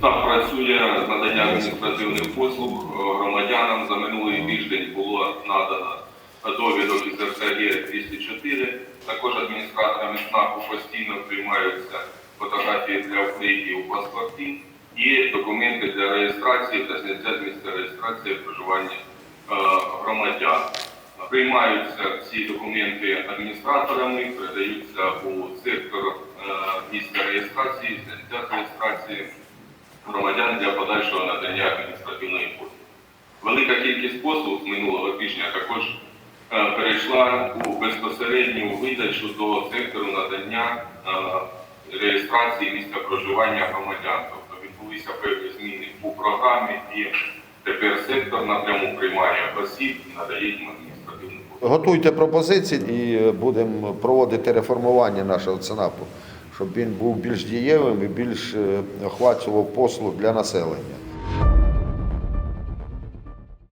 ЦНАП працює надання адміністративних послуг е, громадянам. За минулий тиждень було надано довідок із РТГ 204. Також адміністраторами ЦНАПу постійно приймаються фотографії для вклейки у паспорті і документи для реєстрації та зняття з місця реєстрації проживання е, громадян. Приймаються ці документи адміністраторами, передаються у сектор е, місця реєстрації, зняття реєстрації громадян для подальшого надання адміністративної послуги. Велика кількість послуг минулого тижня також е, перейшла у безпосередню видачу до сектору надання е, реєстрації місця проживання громадян. Тобто відбулися певні зміни у програмі і тепер сектор напряму приймає осіб і надає їм адміністративну послугу. Готуйте пропозиції і будемо проводити реформування нашого ЦНАПу, щоб він був більш дієвим і більш е, охвачував послуг для населення.